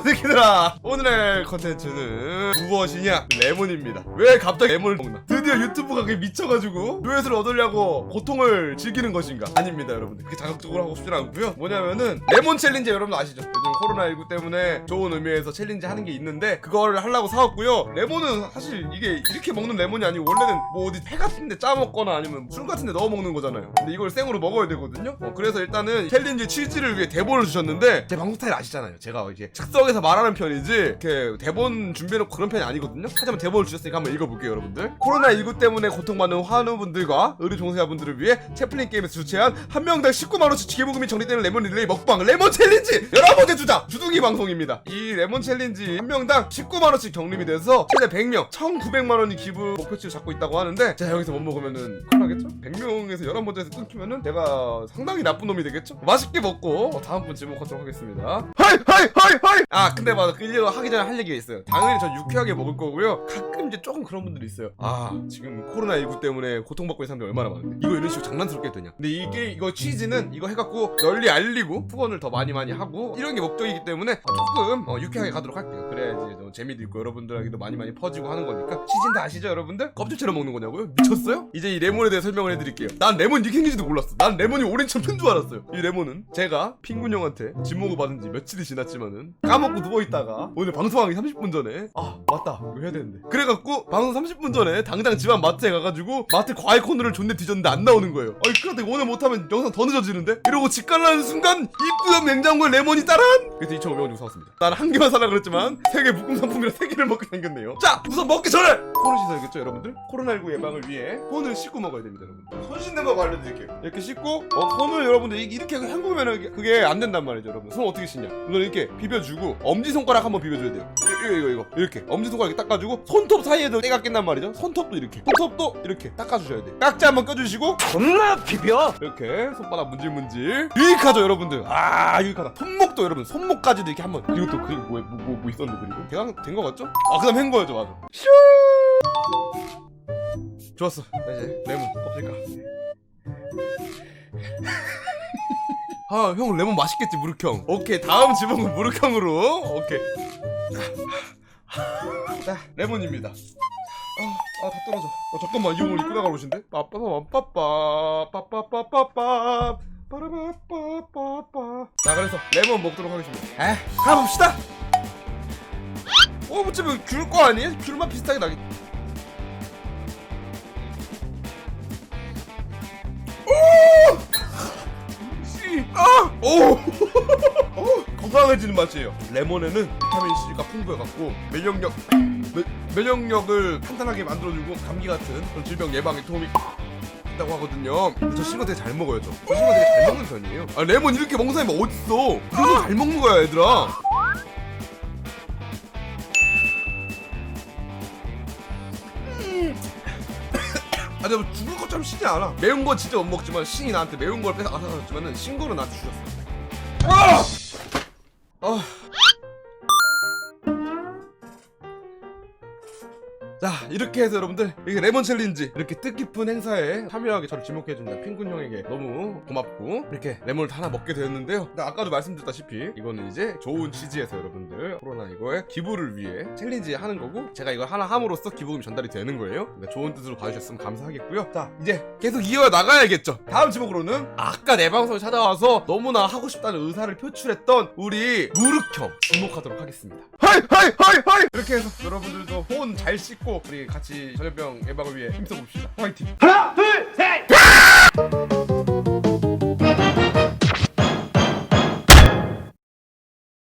자 오늘의 컨텐츠는 무엇이냐? 레몬입니다. 왜 갑자기 레몬을 먹나 드디어 유튜브가 그게 미쳐가지고 조회수를 얻으려고 고통을 즐기는 것인가? 아닙니다 여러분들. 그렇게 자극적으로 하고 싶진 않고요. 뭐냐면은 레몬 챌린지 여러분 아시죠? 요즘 코로나19 때문에 좋은 의미에서 챌린지 하는 게 있는데 그거를 하려고 사왔고요. 레몬은 사실 이게 이렇게 먹는 레몬이 아니고 원래는 뭐 어디 회 같은데 짜 먹거나 아니면 술 같은데 넣어 먹는 거잖아요. 근데 이걸 생으로 먹어야 되거든요. 어, 그래서 일단은 챌린지 취지를 위해 대본을 주셨는데 제 방송 스타일 아시잖아요. 제가 이제 즉석에서 말하는 편이지 이렇게 대본 준비해놓고 그런 편이 아니거든요. 하지만 대본을 주셨으니까 한번 읽어볼게요 여러분들. 코로나19 때문에 고통받는 환우분들과 의료 종사자분들을 위해 채플린 게임에서 주최한 한 명당 19만원치 기부금이 정리되는 레몬 릴레이 먹방 레몬 챌린지! 11번째 주자! 주둥이 방송입니다. 이 레몬 챌린지 한 명당 19만원씩 적립이 돼서 최대 100명 1900만원이 기부 목표치를 잡고 있다고 하는데 제가 여기서 못 먹으면은 큰일 나겠죠? 100명에서 11번째에서 끊기면은 내가 상당히 나쁜 놈이 되겠죠? 맛있게 먹고 어, 다음 분 지목하도록 하겠습니다. 하이 하이 하이 하이! 아 근데 맞아 그 일을 하기 전에 할 얘기가 있어요. 당연히 저 유쾌하게 먹을 거고요. 가끔 이제 조금 그런 분들이 있어요. 아 지금 코로나19 때문에 고통받고 있는 사람들이 얼마나 많은데? 이거 이런 식으로 장난스럽게 되냐? 근데 이게 이거 취지는 이거 해갖고 널리 알리고 후원을 더 많이 많이 하고 이런 게 목적이기 때문에 조금 어, 유쾌하게 가도록 할게요. 그래야지 좀 재미도 있고 여러분들에게도 많이 많이 퍼지고 하는 거니까. 취지는 다 아시죠 여러분들? 껍질째로 먹는 거냐고요? 미쳤어요? 이제 이 레몬에 대해 설명을 해드릴게요. 난 레몬 생긴지도 몰랐어. 난 레몬이 오렌지처럼 큰 줄 알았어요. 이 레몬은 제가 핑군 형한테 진목을 받은 지 며칠이 지났지만은 까먹고 누워있다가 오늘 방송하기 30분 전에 아 맞다. 이거 해야 되는데. 그래갖고 방송 30분 전에 당장 집안 마트에 가가지고 마트 과일 코너를 존내 뒤졌는데 안 나오는 거예요. 아이 그래도 오늘 못하면 영상 더 늦어지는데? 이러고 집 가려는 순간 옆 냉장고에 레몬이 따란! 그래서 2,500원 주고 사왔습니다. 난 한 개만 사라 그랬지만 세 개 묶음 상품이라 세 개를 먹게 생겼네요. 자 우선 먹기 전에 손을 씻어야겠죠 여러분들? 코로나19 예방을 위해 손을 씻고 먹어야 됩니다 여러분들 손 씻는 거 알려드릴게요. 이렇게 씻고 어, 손을 여러분들 이- 이렇게 헹구면 그게 안 된단 말이죠 여러분. 손 어떻게 씻냐? 우선 이렇게 비벼주고 엄지손가락 한번 비벼줘야 돼요. 이거 이거 이거. 이렇게 엄지손가락 이렇게 닦아주고 손톱 사이에도 때가 낀단 말이죠. 손톱도 이렇게. 손톱도 이렇게 닦아주셔야 돼요. 깍지 한번 껴주시고. 겁나 비벼. 이렇게 손바닥 문질문질. 유익하죠 여러분들? 아 유익하다. 손목도 여러분 손목까지도 이렇게 한번. 그리고 또 그리고 뭐, 뭐, 뭐, 뭐 있었는데 그리고. 대강 된거 같죠? 아 그다음 헹궈야죠 맞아. 슈! 좋았어. 이제 레몬 껍질까? 아 형 레몬 맛있겠지 무르형. 오케이 다음 지목은 무르형으로. 오케이. 자 레몬입니다 아, 아, 다 떨어져. 어, 잠깐만, 이거 입고 나갈 옷인데? 빠빠빠빠빠, 빠빠빠빠빠, 빠라바빠빠빠. 자, 그래서 레몬 먹도록 하겠습니다. 에, 가봅시다! 어, 어차피 귤거 아니에요? 귤맛 비슷하게 나겠. 오! 씨, 아! 오! 어, 건강해지는 맛이에요. 레몬에는 비타민 C가 풍부해갖고 면역력 면- 면역력을 탄탄하게 만들어주고 감기 같은 그런 질병 예방에 도움이 있다고 하거든요. 저 신거 되게 잘 먹어요, 저. 저 신거 되게 잘 먹는 편이에요. 아, 레몬 이렇게 먹는 사람이 어딨어? 이거 잘 먹는 거야, 얘들아. 음. 아, 내가 뭐 죽을 것처럼 신이 않아. 매운 거 진짜 못 먹지만 신이 나한테 매운 걸 뺏어 앗아줬지만은 신 거는 나한테 주셨어. 아! 아. 자 이렇게 해서 여러분들 이게 레몬 챌린지 이렇게 뜻깊은 행사에 참여하게 저를 지목해준다. 핑군 형에게 너무 고맙고 이렇게 레몬을 다 하나 먹게 되었는데요. 아까도 말씀드렸다시피 이거는 이제 좋은 취지에서 여러분들 코로나 이거에 기부를 위해 챌린지 하는 거고 제가 이걸 하나 함으로써 기부금이 전달이 되는 거예요. 좋은 뜻으로 봐주셨으면 감사하겠고요. 자 이제 계속 이어 나가야겠죠. 다음 지목으로는 아까 내 방송에 찾아와서 너무나 하고 싶다는 의사를 표출했던 우리 무르형 지목하도록 하겠습니다. 하이 하이 하이 하이! 이렇게 해서 여러분들도 호은 잘 씻고 꼭 우리 같이 전염병 예방을 위해 힘써봅시다. 화이팅! 하나, 둘, 셋!